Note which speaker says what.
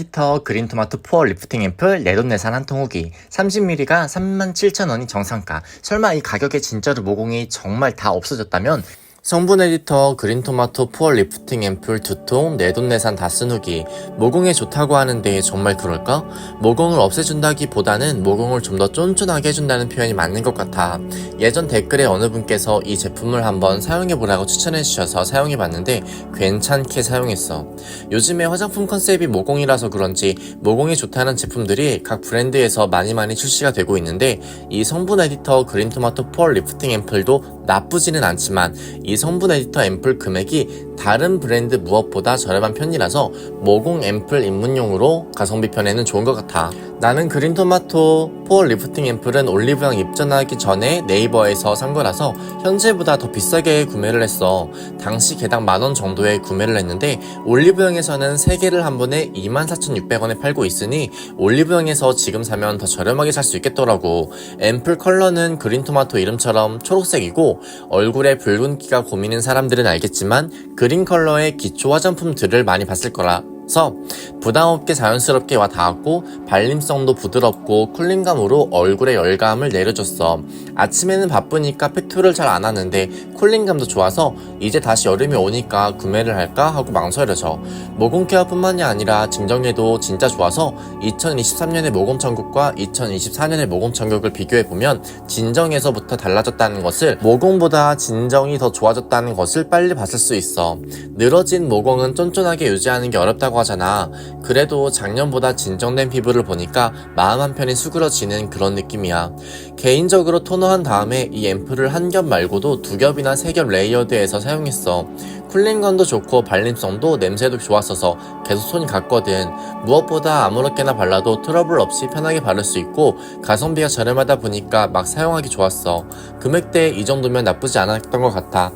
Speaker 1: 리터 그린 토마토 푸어 리프팅 앰플 내돈내산 한 통 후기. 30ml가 37,000원이 정상가. 설마 이 가격에 진짜로 모공이 정말 다 없어졌다면 성분 에디터 그린토마토 푸어 리프팅 앰플 두통 내돈내산 다쓴 후기. 모공에 좋다고 하는데 정말 그럴까? 모공을 없애준다기보다는 모공을 좀 더 쫀쫀하게 해준다는 표현이 맞는 것 같아. 예전 댓글에 어느 분께서 이 제품을 한번 사용해보라고 추천해주셔서 사용해봤는데 괜찮게 사용했어. 요즘에 화장품 컨셉이 모공이라서 그런지 모공에 좋다는 제품들이 각 브랜드에서 많이 많이 출시가 되고 있는데 이 성분 에디터 그린토마토 푸어 리프팅 앰플도 나쁘지는 않지만 이 성분 에디터 앰플 금액이 다른 브랜드 무엇보다 저렴한 편이라서 모공 앰플 입문용으로 가성비 편에는 좋은 것 같아. 나는 그린 토마토 푸어 리프팅 앰플은 올리브영 입점하기 전에 네이버에서 산 거라서 현재보다 더 비싸게 구매를 했어. 당시 개당 만원 정도에 구매를 했는데 올리브영에서는 3개를 한 번에 24,600원에 팔고 있으니 올리브영에서 지금 사면 더 저렴하게 살 수 있겠더라고. 앰플 컬러는 그린 토마토 이름처럼 초록색이고 얼굴에 붉은기가 고민인 사람들은 알겠지만 그린 컬러의 기초 화장품들을 많이 봤을 거라 서 부담 없게 자연스럽게 와 닿았고 발림성도 부드럽고 쿨링감으로 얼굴에 열감을 내려줬어. 아침에는 바쁘니까 팩토를 잘 안 하는데 쿨링감도 좋아서 이제 다시 여름이 오니까 구매를 할까 하고 망설여져. 모공 케어뿐만이 아니라 증정에도 진짜 좋아서 2023년의 모공 천국과 2024년의 모공 천국을 비교해 보면 진정에서부터 달라졌다는 것을 모공보다 진정이 더 좋아졌다는 것을 빨리 봤을 수 있어. 늘어진 모공은 쫀쫀하게 유지하는 게 어렵 다고 하잖아. 그래도 작년보다 진정된 피부를 보니까 마음 한편이 수그러지는 그런 느낌이야. 개인적으로 토너한 다음에 이 앰플을 한 겹 말고도 두 겹이나 세 겹 레이어드해서 사용했어. 쿨링감도 좋고 발림성도 냄새도 좋았어서 계속 손이 갔거든. 무엇보다 아무렇게나 발라도 트러블 없이 편하게 바를 수 있고 가성비가 저렴하다 보니까 막 사용하기 좋았어. 금액대 이 정도면 나쁘지 않았던 것 같아.